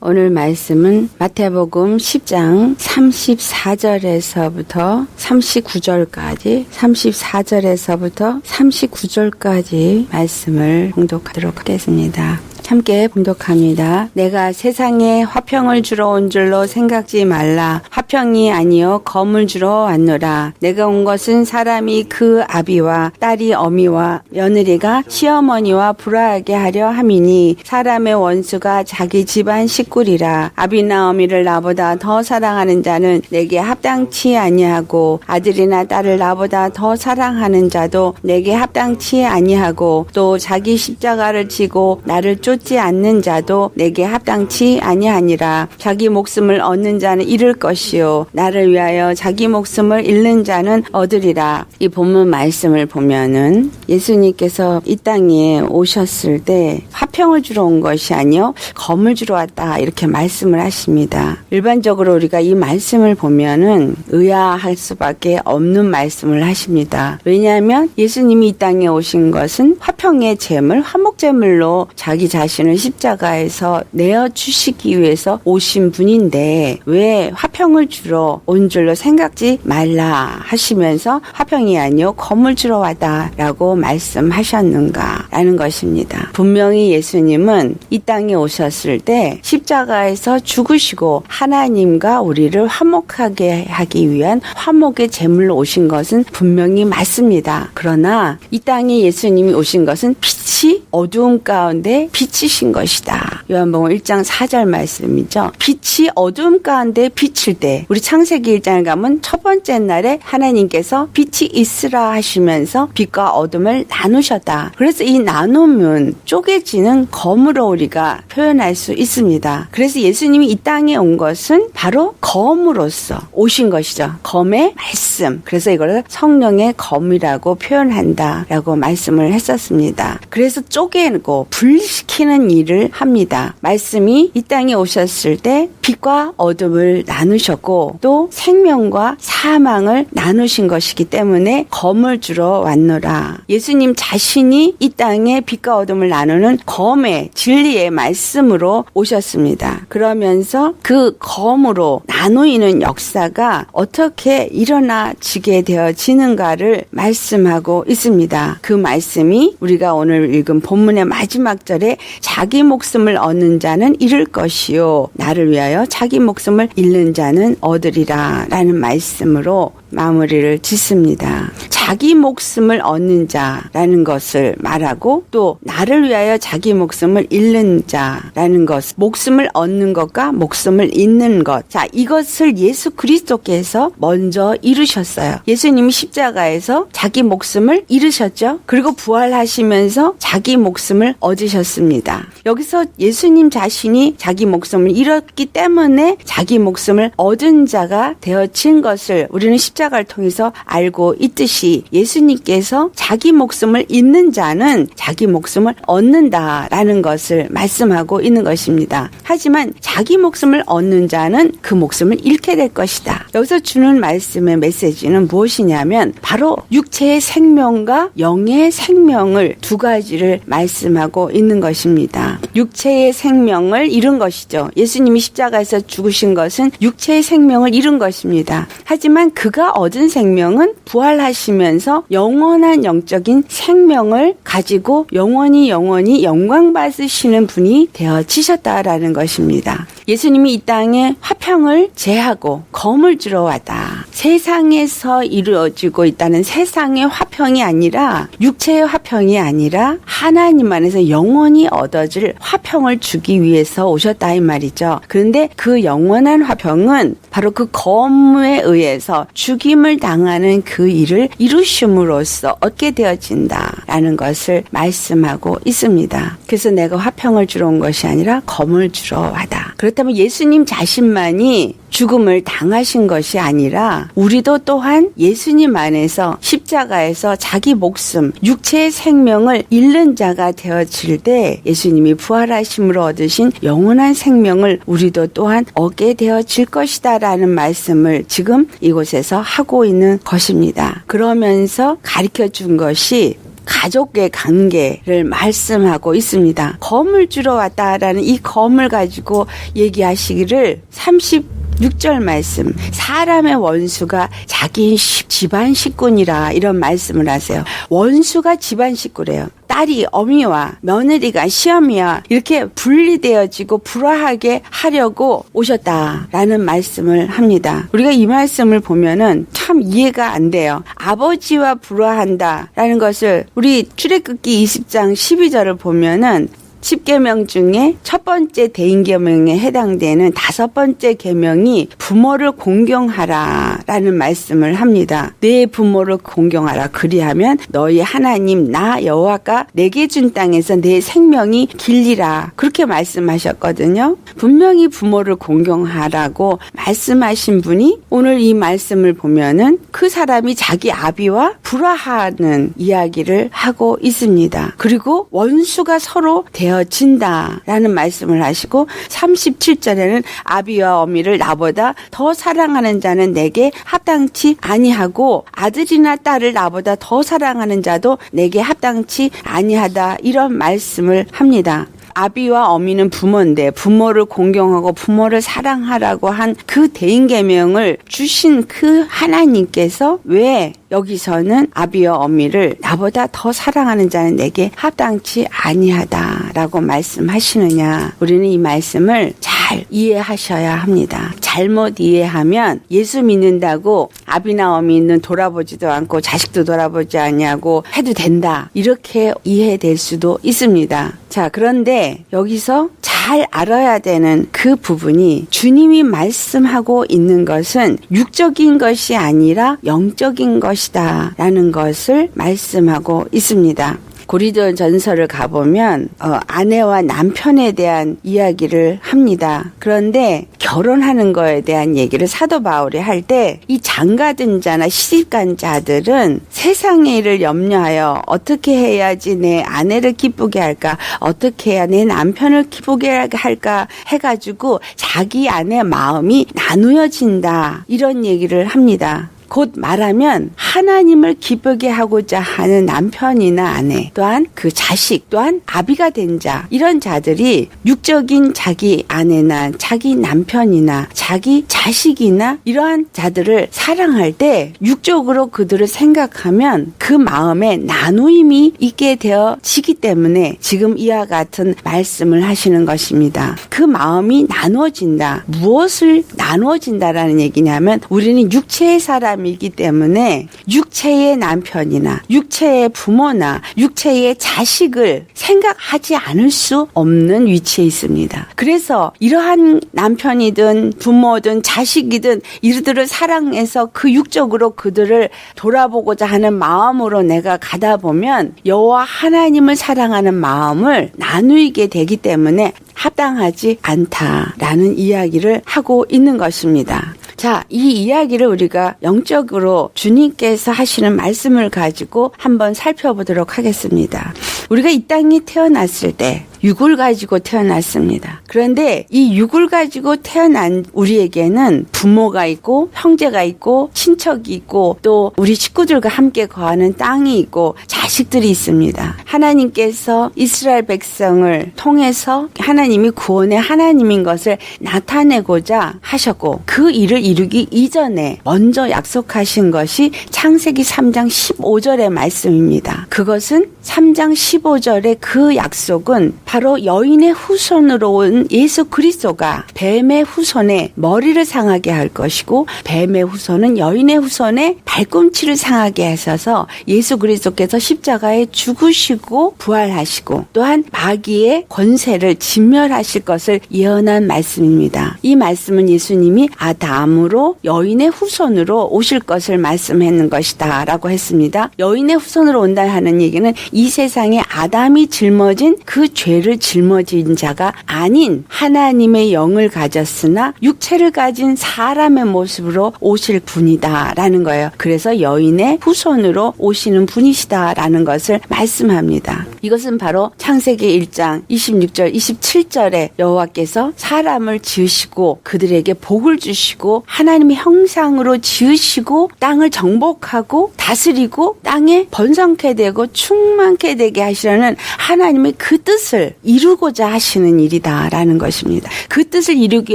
오늘 말씀은 마태복음 10장 34절에서부터 39절까지 34절에서부터 39절까지 말씀을 봉독하도록 하겠습니다. 함께 봉독합니다. 내가 세상에 화평을 주러 온 줄로 생각지 말라. 화평이 아니요 검을 주러 왔노라. 내가 온 것은 사람이 그 아비와 딸이 어미와 며느리가 시어머니와 불화하게 하려 함이니 사람의 원수가 자기 집안 식구리라. 아비나 어미를 나보다 더 사랑하는 자는 내게 합당치 아니하고 아들이나 딸을 나보다 더 사랑하는 자도 내게 합당치 아니하고 또 자기 십자가를 지고 나를 쫓지 않는 자도 내게 합당치 아니하니라. 자기 목숨을 얻는 자는 잃을 것이요. 나를 위하여 자기 목숨을 잃는 자는 얻으리라. 이 본문 말씀을 보면은 예수님께서 이 땅에 오셨을 때 화평을 주러 온 것이 아니요 검을 주러 왔다 이렇게 말씀을 하십니다. 일반적으로 우리가 이 말씀을 보면은 의아할 수밖에 없는 말씀을 하십니다. 왜냐하면 예수님이 이 땅에 오신 것은 화평의 제물 화목제물로 자기 자신 을 십자가에서 내어 주시기 위해서 오신 분인데 왜 화평을 주러 온 줄로 생각지 말라 하시면서 화평이 아니요 검을 주러 왔다라고 말씀하셨는가라는 것입니다. 분명히 예수님은 이 땅에 오셨을 때 십자가에서 죽으시고 하나님과 우리를 화목하게 하기 위한 화목의 제물로 오신 것은 분명히 맞습니다. 그러나 이 땅에 예수님이 오신 것은 빛이 어두움 가운데 비치신 것이다. 요한복음 1장 4절 말씀이죠. 빛이 어두움 가운데 비칠 때 우리 창세기 1장을 가면 첫 번째 날에 하나님께서 빛이 있으라 하시면서 빛과 어둠을 나누셨다. 그래서 이 나눔은 쪼개지는 검으로 우리가 표현할 수 있습니다. 그래서 예수님이 이 땅에 온 것은 바로 검으로서 오신 것이죠. 검의 말씀. 그래서 이걸 성령의 검이라고 표현한다라고 말씀을 했었습니다. 그래서 쪼개고 분리시키는 일을 합니다. 말씀이 이 땅에 오셨을 때 빛과 어둠을 나누셨고 또 생명과 사망을 나누신 것이기 때문에 검을 주러 왔노라. 예수님 자신이 이 땅에 빛과 어둠을 나누는 검의 진리의 말씀으로 오셨습니다. 그러면서 그 검으로 나누이는 역사가 어떻게 일어나지게 되어지는가를 말씀하고 있습니다. 그 말씀이 우리가 오늘 읽은 본문의 마지막 절에 자기 목숨을 얻는 자는 잃을 것이요. 나를 위하여 자기 목숨을 잃는 자는 얻으리라. 라는 말씀으로 마무리를 짓습니다. 자기 목숨을 얻는 자라는 것을 말하고 또 나를 위하여 자기 목숨을 잃는 자라는 것, 목숨을 얻는 것과 목숨을 잃는 것. 자, 이것을 예수 그리스도께서 먼저 이루셨어요. 예수님이 십자가에서 자기 목숨을 잃으셨죠. 그리고 부활하시면서 자기 목숨을 얻으셨습니다. 여기서 예수님 자신이 자기 목숨을 잃었기 때문에 자기 목숨을 얻은 자가 되어진 것을 우리는 십 자가를 통해서 알고 있듯이 예수님께서 자기 목숨을 잃는 자는 자기 목숨을 얻는다라는 것을 말씀하고 있는 것입니다. 하지만 자기 목숨을 얻는 자는 그 목숨을 잃게 될 것이다. 여기서 주는 말씀의 메시지는 무엇이냐면 바로 육체의 생명과 영의 생명을 두 가지를 말씀하고 있는 것입니다. 육체의 생명을 잃은 것이죠. 예수님이 십자가에서 죽으신 것은 육체의 생명을 잃은 것입니다. 하지만 그가 얻은 생명은 부활하시면서 영원한 영적인 생명을 가지고 영원히 영원히 영광 받으시는 분이 되어지셨다라는 것입니다. 예수님이 이 땅에 화평을 제하고 검을 주러 왔다. 세상에서 이루어지고 있다는 세상의 화평이 아니라 육체의 화평이 아니라 하나님 안에서 영원히 얻어질 화평을 주기 위해서 오셨다 이 말이죠. 그런데 그 영원한 화평은 바로 그 검에 의해서 죽임을 당하는 그 일을 이루심으로써 얻게 되어진다라는 것을 말씀하고 있습니다. 그래서 내가 화평을 주러 온 것이 아니라 검을 주러 와다. 그렇다면 예수님 자신만이 죽음을 당하신 것이 아니라 우리도 또한 예수님 안에서 십자가에서 자기 목숨, 육체의 생명을 잃는 자가 되어질 때 예수님이 부활하심으로 얻으신 영원한 생명을 우리도 또한 얻게 되어질 것이다 라는 말씀을 지금 이곳에서 하고 있는 것입니다. 그러면서 가르쳐 준 것이 가족의 관계를 말씀하고 있습니다. 검을 주러 왔다라는 이 검을 가지고 얘기하시기를 30 6절 말씀 사람의 원수가 자기 시- 집안 식구니라 이런 말씀을 하세요. 원수가 집안 식구래요. 딸이 어미와 며느리가 시어미와 이렇게 분리되어지고 불화하게 하려고 오셨다라는 말씀을 합니다. 우리가 이 말씀을 보면은 참 이해가 안 돼요. 아버지와 불화한다라는 것을 우리 출애굽기 20장 12절을 보면은 10계명 중에 첫 번째 대인계명에 해당되는 다섯 번째 계명이 부모를 공경하라라는 말씀을 합니다. 내 부모를 공경하라. 그리하면 너희 하나님 나 여호와가 내게 준 땅에서 내 생명이 길리라. 그렇게 말씀하셨거든요. 분명히 부모를 공경하라고 말씀하신 분이 오늘 이 말씀을 보면은 그 사람이 자기 아비와 불화하는 이야기를 하고 있습니다. 그리고 원수가 서로 되어진다라는 말씀을 하시고 37절에는 아비와 어미를 나보다 더 사랑하는 자는 내게 합당치 아니하고 아들이나 딸을 나보다 더 사랑하는 자도 내게 합당치 아니하다 이런 말씀을 합니다. 아비와 어미는 부모인데 부모를 공경하고 부모를 사랑하라고 한 그 대인계명을 주신 그 하나님께서 왜 여기서는 아비와 어미를 나보다 더 사랑하는 자는 내게 합당치 아니하다 라고 말씀하시느냐. 우리는 이 말씀을 잘 이해하셔야 합니다. 잘못 이해하면 예수 믿는다고 아비나 어미는 돌아보지도 않고 자식도 돌아보지 않냐고 해도 된다. 이렇게 이해될 수도 있습니다. 자, 그런데 여기서 잘 알아야 되는 그 부분이 주님이 말씀하고 있는 것은 육적인 것이 아니라 영적인 것이다. 라는 것을 말씀하고 있습니다. 고리도 전설을 가보면 어, 아내와 남편에 대한 이야기를 합니다. 그런데 결혼하는 거에 대한 얘기를 사도 바울이 할 때 이 장가든 자나 시집간 자들은 세상의 일을 염려하여 어떻게 해야지 내 아내를 기쁘게 할까 어떻게 해야 내 남편을 기쁘게 할까 해가지고 자기 안에 마음이 나누어진다 이런 얘기를 합니다. 곧 말하면 하나님을 기쁘게 하고자 하는 남편이나 아내 또한 그 자식 또한 아비가 된 자 이런 자들이 육적인 자기 아내나 자기 남편이나 자기 자식이나 이러한 자들을 사랑할 때 육적으로 그들을 생각하면 그 마음에 나누임이 있게 되어지기 때문에 지금 이와 같은 말씀을 하시는 것입니다. 그 마음이 나누어진다. 무엇을 나누어진다라는 얘기냐면 우리는 육체의 사람 사람이기 때문에 육체의 남편이나 육체의 부모나 육체의 자식을 생각하지 않을 수 없는 위치에 있습니다. 그래서 이러한 남편이든 부모든 자식이든 이들을 사랑해서 그 육적으로 그들을 돌아보고자 하는 마음으로 내가 가다 보면 여호와 하나님을 사랑하는 마음을 나누게 되기 때문에 합당하지 않다라는 이야기를 하고 있는 것입니다. 자, 이 이야기를 우리가 영적으로 주님께서 하시는 말씀을 가지고 한번 살펴보도록 하겠습니다. 우리가 이 땅에 태어났을 때 육을 가지고 태어났습니다. 그런데 이 육을 가지고 태어난 우리에게는 부모가 있고 형제가 있고 친척이 있고 또 우리 식구들과 함께 거하는 땅이 있고 자식들이 있습니다. 하나님께서 이스라엘 백성을 통해서 하나님이 구원의 하나님인 것을 나타내고자 하셨고 그 일을 이루기 이전에 먼저 약속하신 것이 창세기 3장 15절의 말씀입니다. 그것은 3장 15절의 그 약속은 바로 여인의 후손으로 온 예수 그리스도가 뱀의 후손의 머리를 상하게 할 것이고 뱀의 후손은 여인의 후손의 발꿈치를 상하게 하셔서 예수 그리스도께서 십자가에 죽으시고 부활하시고 또한 마귀의 권세를 진멸하실 것을 예언한 말씀입니다. 이 말씀은 예수님이 아담으로 여인의 후손으로 오실 것을 말씀했는 것이다 라고 했습니다. 여인의 후손으로 온다 하는 얘기는 이 세상에 아담이 짊어진 그 죄. 죄를 짊어진 자가 아닌 하나님의 영을 가졌으나 육체를 가진 사람의 모습으로 오실 분이다라는 거예요. 그래서 여인의 후손으로 오시는 분이시다라는 것을 말씀합니다. 이것은 바로 창세기 1장 26절 27절에 여호와께서 사람을 지으시고 그들에게 복을 주시고 하나님의 형상으로 지으시고 땅을 정복하고 다스리고 땅에 번성케 되고 충만케 되게 하시려는 하나님의 그 뜻을 이루고자 하시는 일이다라는 것입니다. 그 뜻을 이루기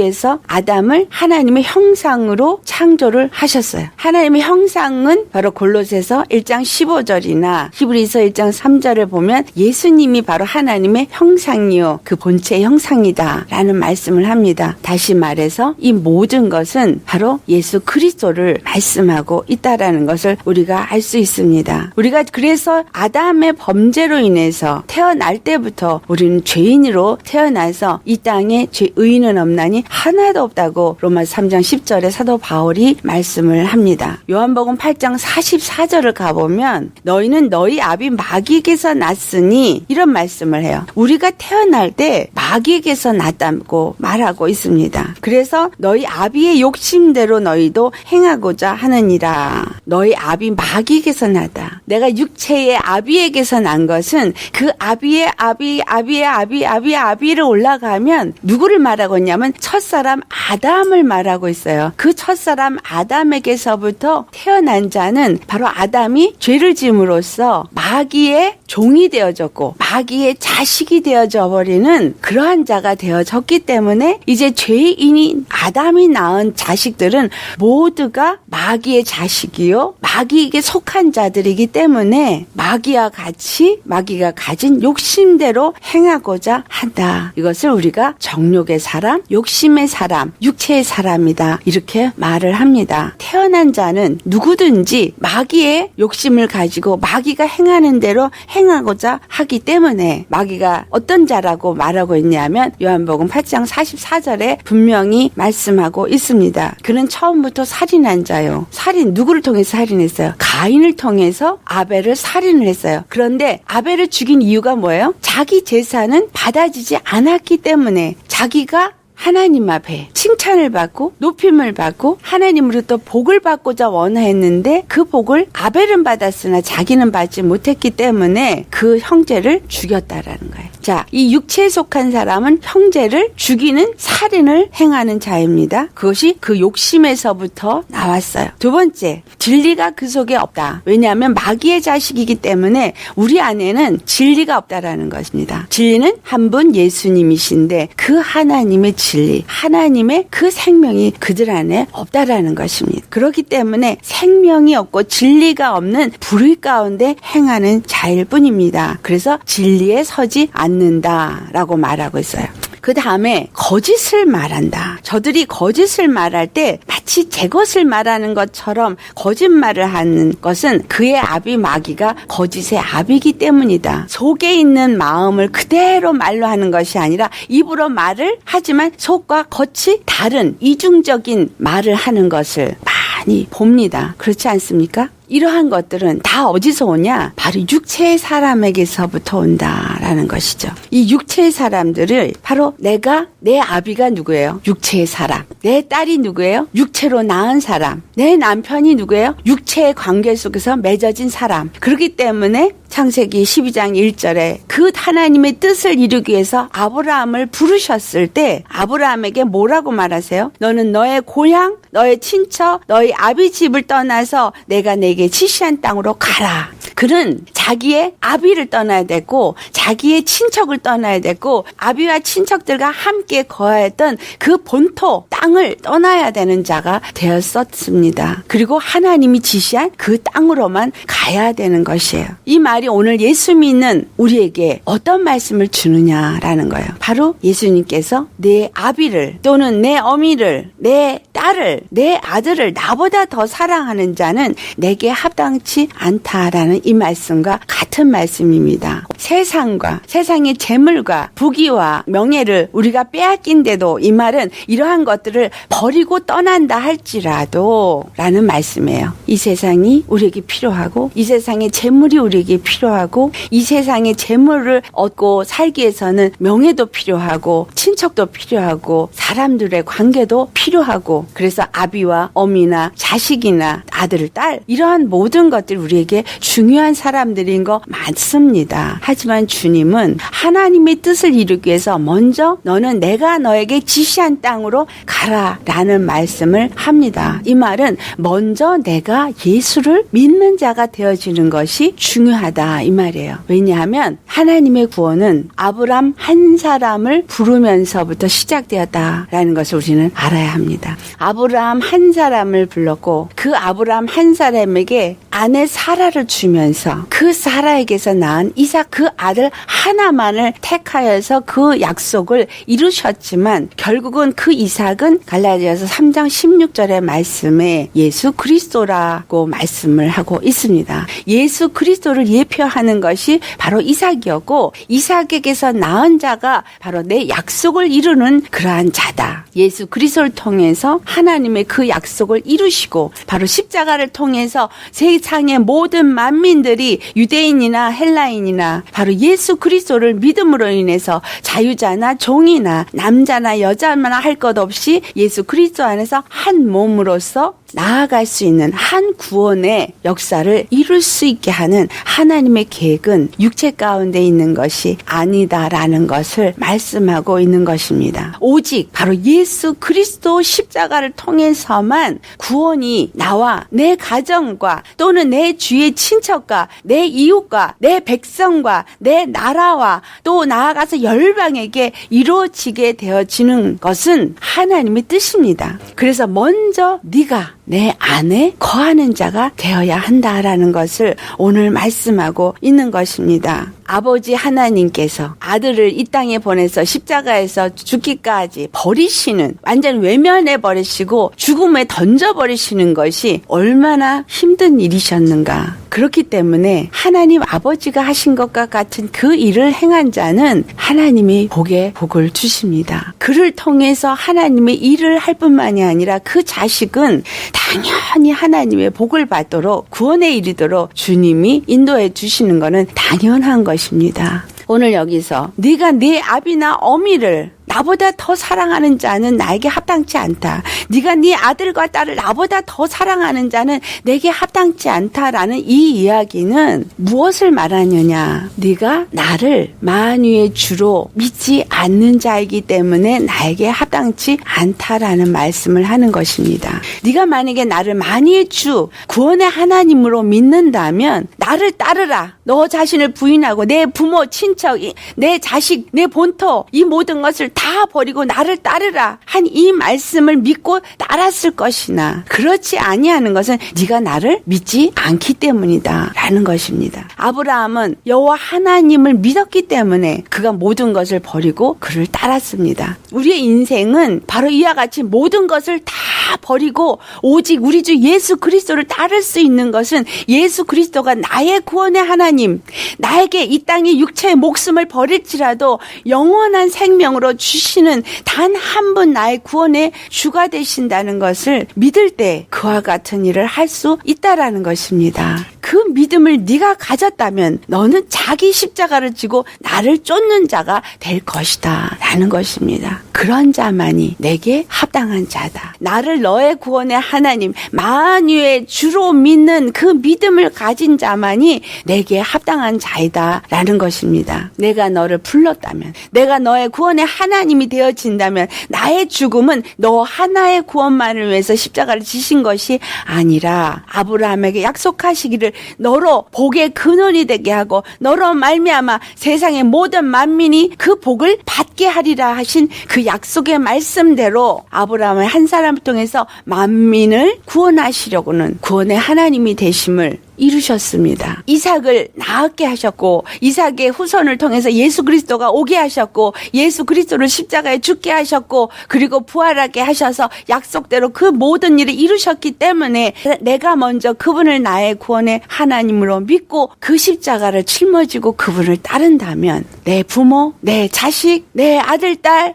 위해서 아담을 하나님의 형상으로 창조를 하셨어요. 하나님의 형상은 바로 골로새서 1장 15절이나 히브리서 1장 3절을 보면 예수님이 바로 하나님의 형상이요 그 본체의 형상이다라는 말씀을 합니다. 다시 말해서 이 모든 것은 바로 예수 그리스도를 말씀하고 있다라는 것을 우리가 알 수 있습니다. 우리가 그래서 아담의 범죄로 인해서 태어날 때부터 우리 는 죄인으로 태어나서 이 땅에 죄 의인은 없나니 하나도 없다고 로마서 3장 10절에 사도 바울이 말씀을 합니다. 요한복음 8장 44절을 가보면 너희는 너희 아비 마귀에게서 났으니 이런 말씀을 해요. 우리가 태어날 때 마귀에게서 났다고 말하고 있습니다. 그래서 너희 아비의 욕심대로 너희도 행하고자 하느니라. 너희 아비 마귀에게서 나다. 내가 육체의 아비에게서 난 것은 그 아비의 아비, 아비 의 아비, 아비의 아비를 올라가면 누구를 말하고 있냐면 첫사람 아담을 말하고 있어요. 그 첫사람 아담에게서부터 태어난 자는 바로 아담이 죄를 지음으로써 마귀의 종이 되어졌고 마귀의 자식이 되어져 버리는 그러한 자가 되어졌기 때문에 이제 죄인인 아담이 낳은 자식들은 모두가 마귀의 자식이요 마귀에게 속한 자들이기 때문에 마귀와 같이 마귀가 가진 욕심대로 행 하고자 한다. 이것을 우리가 정욕의 사람, 욕심의 사람, 육체의 사람이다. 이렇게 말을 합니다. 태어난 자는 누구든지 마귀의 욕심을 가지고 마귀가 행하는 대로 행하고자 하기 때문에 마귀가 어떤 자라고 말하고 있냐면 요한복음 8장 44절에 분명히 말씀하고 있습니다. 그는 처음부터 살인한 자요. 살인 누구를 통해서 살인했어요? 가인을 통해서 아벨을 살인을 했어요. 그런데 아벨을 죽인 이유가 뭐예요? 자기 재산 은 받아지지 않았기 때문에 자기가 하나님 앞에 칭찬을 받고 높임을 받고 하나님으로부터 복을 받고자 원했는데 그 복을 아벨은 받았으나 자기는 받지 못했기 때문에 그 형제를 죽였다라는 거예요. 자, 이 육체에 속한 사람은 형제를 죽이는 살인을 행하는 자입니다. 그것이 그 욕심에서부터 나왔어요. 두 번째, 진리가 그 속에 없다. 왜냐하면 마귀의 자식이기 때문에 우리 안에는 진리가 없다라는 것입니다. 진리는 한 분 예수님이신데 그 하나님의 진리, 하나님의 그 생명이 그들 안에 없다라는 것입니다. 그렇기 때문에 생명이 없고 진리가 없는 불의 가운데 행하는 자일 뿐입니다. 그래서 진리에 서지 않는다라고 말하고 있어요. 그 다음에 거짓을 말한다. 저들이 거짓을 말할 때 마치 제 것을 말하는 것처럼 거짓말을 하는 것은 그의 아비 마귀가 거짓의 아비이기 때문이다. 속에 있는 마음을 그대로 말로 하는 것이 아니라 입으로 말을 하지만 속과 겉이 다른 이중적인 말을 하는 것을 많이 봅니다. 그렇지 않습니까? 이러한 것들은 다 어디서 오냐? 바로 육체의 사람에게서부터 온다라는 것이죠. 이 육체의 사람들을 바로 내가 내 아비가 누구예요? 육체의 사람. 내 딸이 누구예요? 육체로 낳은 사람. 내 남편이 누구예요? 육체의 관계 속에서 맺어진 사람. 그렇기 때문에 창세기 12장 1절에 그 하나님의 뜻을 이루기 위해서 아브라함을 부르셨을 때 아브라함에게 뭐라고 말하세요? 너는 너의 고향, 너의 친척, 너희 아비 집을 떠나서 내가 내게 지시한 땅으로 가라. 그는 자기의 아비를 떠나야 되고 자기의 친척을 떠나야 되고 아비와 친척들과 함께 거하였던 그 본토 땅을 떠나야 되는 자가 되었었습니다. 그리고 하나님이 지시한 그 땅으로만 가야 되는 것이에요. 이 말이 오늘 예수 믿는 우리에게 어떤 말씀을 주느냐라는 거예요. 바로 예수님께서 내 아비를 또는 내 어미를 내 딸을 내 아들을 나보다 더 사랑하는 자는 내게 합당치 않다라는 이 말씀과 같은 말씀입니다. 세상과 세상의 재물과 부귀와 명예를 우리가 빼앗긴데도 이 말은 이러한 것들을 버리고 떠난다 할지라도 라는 말씀이에요. 이 세상이 우리에게 필요하고 이 세상의 재물이 우리에게 필요하고 이 세상의 재물을 얻고 살기 위해서는 명예도 필요하고 친척도 필요하고 사람들의 관계도 필요하고 그래서 아비와 어미나 자식이나 아들, 딸 이러한 모든 것들이 우리에게 중요한 사람들인 거 맞습니다. 하지만 주님은 하나님의 뜻을 이루기 위해서 먼저 너는 내가 너에게 지시한 땅으로 가라라는 말씀을 합니다. 이 말은 먼저 내가 예수를 믿는 자가 되어지는 것이 중요하다 이 말이에요. 왜냐하면 하나님의 구원은 아브람 한 사람을 부르면서부터 시작되었다라는 것을 우리는 알아야 합니다. 아브람 한 사람을 불렀고 그 아브람 한 사람에게 아내 사라를 주면서 그 사라에게서 낳은 이삭 그 아들 하나만을 택하여서 그 약속을 이루셨지만 결국은 그 이삭은 갈라디아서 3장 16절의 말씀에 예수 그리스도라고 말씀을 하고 있습니다. 예수 그리스도를 예표하는 것이 바로 이삭이었고 이삭에게서 낳은 자가 바로 내 약속을 이루는 그러한 자다. 예수 그리스도를 통해서 하나님 의 그 약속을 이루시고 바로 십자가를 통해서 세상의 모든 만민들이 유대인이나 헬라인이나 바로 예수 그리스도를 믿음으로 인해서 자유자나 종이나 남자나 여자나 할 것 없이 예수 그리스도 안에서 한 몸으로서 나아갈 수 있는 한 구원의 역사를 이룰 수 있게 하는 하나님의 계획은 육체 가운데 있는 것이 아니다라는 것을 말씀하고 있는 것입니다. 오직 바로 예수 그리스도 십자가를 통해서만 구원이 나와 내 가정과 또는 내 주의 친척과 내 이웃과 내 백성과 내 나라와 또 나아가서 열방에게 이루어지게 되어지는 것은 하나님의 뜻입니다. 그래서 먼저 네가 내 안에 거하는 자가 되어야 한다라는 것을 오늘 말씀하고 있는 것입니다. 아버지 하나님께서 아들을 이 땅에 보내서 십자가에서 죽기까지 버리시는 완전 외면해 버리시고 죽음에 던져 버리시는 것이 얼마나 힘든 일이셨는가. 그렇기 때문에 하나님 아버지가 하신 것과 같은 그 일을 행한 자는 하나님이 복에 복을 주십니다. 그를 통해서 하나님의 일을 할 뿐만이 아니라 그 자식은 당연히 하나님의 복을 받도록 구원에 이르도록 주님이 인도해 주시는 것은 당연한 것 입니다. 오늘 여기서 네가 네 아비나 어미를 나보다 더 사랑하는 자는 나에게 합당치 않다. 네가 네 아들과 딸을 나보다 더 사랑하는 자는 내게 합당치 않다라는 이 이야기는 무엇을 말하느냐? 네가 나를 만유의 주로 믿지 않는 자이기 때문에 나에게 합당치 않다라는 말씀을 하는 것입니다. 네가 만약에 나를 만유의 주 구원의 하나님으로 믿는다면 나를 따르라. 너 자신을 부인하고 내 부모, 친척, 내 자식, 내 본토 이 모든 것을 다 버리고 나를 따르라 한 이 말씀을 믿고 따랐을 것이나 그렇지 아니하는 것은 네가 나를 믿지 않기 때문이다라는 것입니다. 아브라함은 여호와 하나님을 믿었기 때문에 그가 모든 것을 버리고 그를 따랐습니다. 우리의 인생은 바로 이와 같이 모든 것을 다 버리고 오직 우리 주 예수 그리스도를 따를 수 있는 것은 예수 그리스도가 나의 구원의 하나님, 나에게 이 땅의 육체의 목숨을 버릴지라도 영원한 생명으로 주 시는 단 한 분 나의 구원의 주가 되신다는 것을 믿을 때 그와 같은 일을 할 수 있다라는 것입니다. 그 믿음을 네가 가졌다면 너는 자기 십자가를 지고 나를 쫓는 자가 될 것이다 라는 것입니다. 그런 자만이 내게 합당한 자다. 나를 너의 구원의 하나님 만유의 주로 믿는 그 믿음을 가진 자만이 내게 합당한 자이다 라는 것입니다. 내가 너를 불렀다면 내가 너의 구원의 하나님이 되어진다면 나의 죽음은 너 하나의 구원만을 위해서 십자가를 지신 것이 아니라 아브라함에게 약속하시기를 너로 복의 근원이 되게 하고 너로 말미암아 세상의 모든 만민이 그 복을 받게 하리라 하신 그 약속의 말씀대로 아브라함의 한 사람을 통해서 만민을 구원하시려고는 구원의 하나님이 되심을 이루셨습니다. 이삭을 낳게 하셨고 이삭의 후손을 통해서 예수 그리스도가 오게 하셨고 예수 그리스도를 십자가에 죽게 하셨고 그리고 부활하게 하셔서 약속대로 그 모든 일을 이루셨기 때문에 내가 먼저 그분을 나의 구원의 하나님으로 믿고 그 십자가를 짊어지고 그분을 따른다면 내 부모, 내 자식, 내 아들, 딸다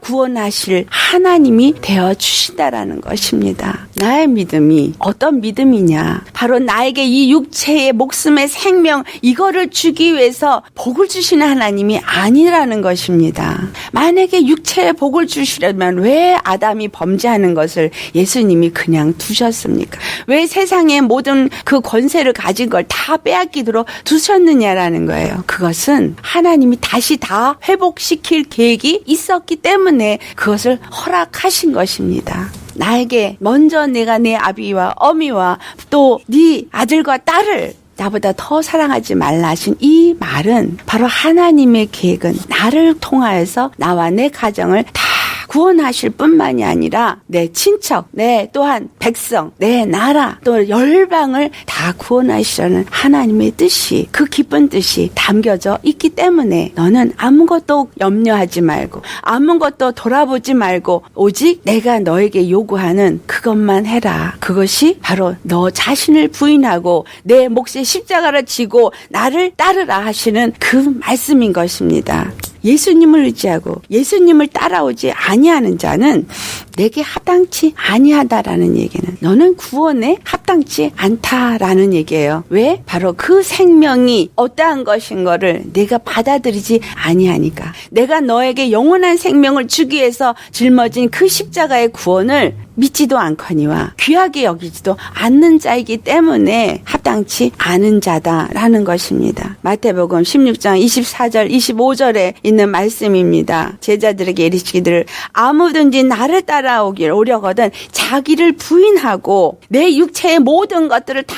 구원하실 하나님이 되어 주신다라는 것입니다. 나의 믿음이 어떤 믿음이냐? 바로 나에게 이 육체의 목숨의 생명 이거를 주기 위해서 복을 주시는 하나님이 아니라는 것입니다. 만약에 육체의 복을 주시려면 왜 아담이 범죄하는 것을 예수님이 그냥 두셨습니까? 왜 세상의 모든 그 권세를 가진 걸 다 빼앗기도록 두셨느냐라는 거예요. 그것은 하나님이 다시 다 회복시킬 계획이 있었기 때문에 그것을 허락하신 것입니다. 나에게 먼저 내가 내 아비와 어미와 또 네 아들과 딸을 나보다 더 사랑하지 말라 하신 이 말은 바로 하나님의 계획은 나를 통하여서 나와 내 가정을 다 구원하실 뿐만이 아니라 내 친척, 내 또한 백성, 내 나라, 또 열방을 다 구원하시려는 하나님의 뜻이 그 기쁜 뜻이 담겨져 있기 때문에 너는 아무것도 염려하지 말고 아무것도 돌아보지 말고 오직 내가 너에게 요구하는 그것만 해라. 그것이 바로 너 자신을 부인하고 내 몫의 십자가를 지고 나를 따르라 하시는 그 말씀인 것입니다. 예수님을 의지하고 예수님을 따라오지 아니하는 자는 내게 합당치 아니하다라는 얘기는 너는 구원에 합당치 않다라는 얘기예요. 왜? 바로 그 생명이 어떠한 것인 거를 내가 받아들이지 아니하니까. 내가 너에게 영원한 생명을 주기 위해서 짊어진 그 십자가의 구원을 믿지도 않거니와 귀하게 여기지도 않는 자이기 때문에 합당치 않은 자다라는 것입니다. 마태복음 16장 24절 25절에 있는 말씀입니다. 제자들에게 이르시기를 아무든지 나를 따라 오길 오려거든 자기를 부인하고 내 육체의 모든 것들을 다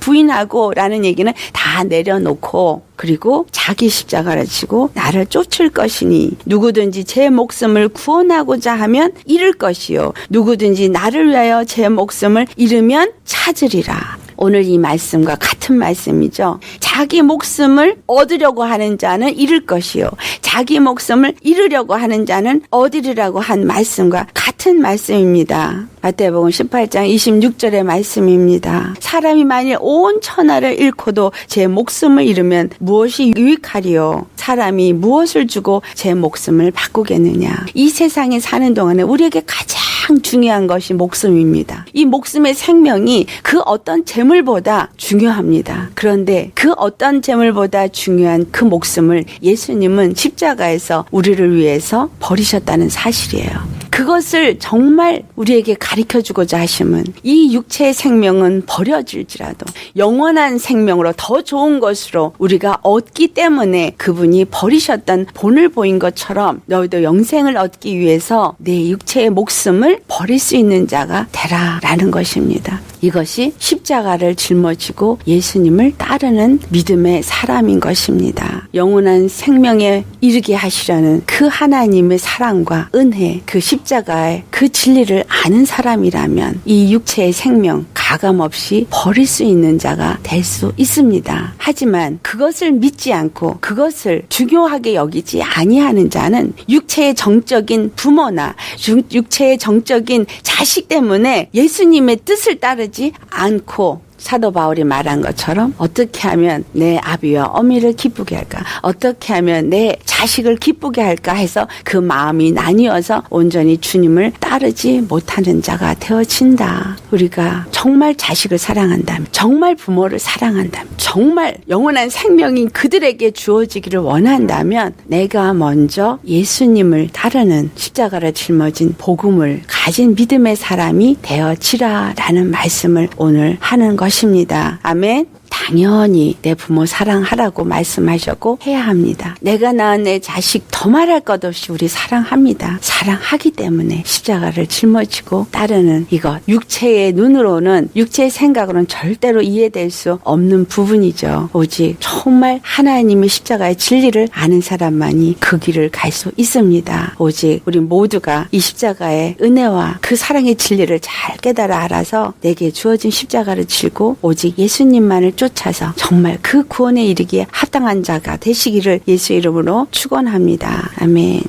부인하고라는 얘기는 다 내려놓고 그리고 자기 십자가를 지고 나를 쫓을 것이니 누구든지 제 목숨을 구원하고자 하면 잃을 것이요 누구든지 나를 위하여 제 목숨을 잃으면 찾으리라. 오늘 이 말씀과 같은 말씀이죠. 자기 목숨을 얻으려고 하는 자는 잃을 것이요. 자기 목숨을 잃으려고 하는 자는 얻으리라고 한 말씀과 같은 말씀입니다. 마태복음 18장 26절의 말씀입니다. 사람이 만일 온 천하를 잃고도 제 목숨을 잃으면 무엇이 유익하리요? 사람이 무엇을 주고 제 목숨을 바꾸겠느냐? 이 세상에 사는 동안에 우리에게 가장 중요한 것이 목숨입니다. 이 목숨의 생명이 그 어떤 재물보다 중요합니다. 그런데 그 어떤 재물보다 중요한 그 목숨을 예수님은 십자가에서 우리를 위해서 버리셨다는 사실이에요. 그것을 정말 우리에게 가르쳐 주고자 하심은 이 육체의 생명은 버려질지라도 영원한 생명으로 더 좋은 것으로 우리가 얻기 때문에 그분이 버리셨던 본을 보인 것처럼 너희도 영생을 얻기 위해서 내 육체의 목숨을 버릴 수 있는 자가 되라라는 것입니다. 이것이 십자가를 짊어지고 예수님을 따르는 믿음의 사람인 것입니다. 영원한 생명에 이르게 하시려는 그 하나님의 사랑과 은혜, 그 십자가 의 그 진리를 아는 사람이라면 이 육체의 생명 가감 없이 버릴 수 있는 자가 될 수 있습니다. 하지만 그것을 믿지 않고 그것을 중요하게 여기지 아니하는 자는 육체의 정적인 부모나 육- 육체의 정적인 자식 때문에 예수님의 뜻을 따르지 않고 사도 바울이 말한 것처럼 어떻게 하면 내 아비와 어미를 기쁘게 할까? 어떻게 하면 내 자식을 기쁘게 할까 해서 그 마음이 나뉘어서 온전히 주님을 따르지 못하는 자가 되어진다. 우리가 정말 자식을 사랑한다면, 정말 부모를 사랑한다면, 정말 영원한 생명이 그들에게 주어지기를 원한다면 내가 먼저 예수님을 따르는 십자가를 짊어진 복음을 가진 믿음의 사람이 되어지라라는 말씀을 오늘 하는 것 입니다. 아멘. 당연히 내 부모 사랑하라고 말씀하셨고 해야 합니다. 내가 낳은 내 자식 더 말할 것 없이 우리 사랑합니다. 사랑하기 때문에 십자가를 짊어지고 따르는 이것. 육체의 눈으로는 육체의 생각으로는 절대로 이해될 수 없는 부분이죠. 오직 정말 하나님의 십자가의 진리를 아는 사람만이 그 길을 갈 수 있습니다. 오직 우리 모두가 이 십자가의 은혜와 그 사랑의 진리를 잘 깨달아 알아서 내게 주어진 십자가를 칠고 오직 예수님만을 쫓아서 정말 그 구원에 이르기에 합당한 자가 되시기를 예수 이름으로 축원합니다. 아멘.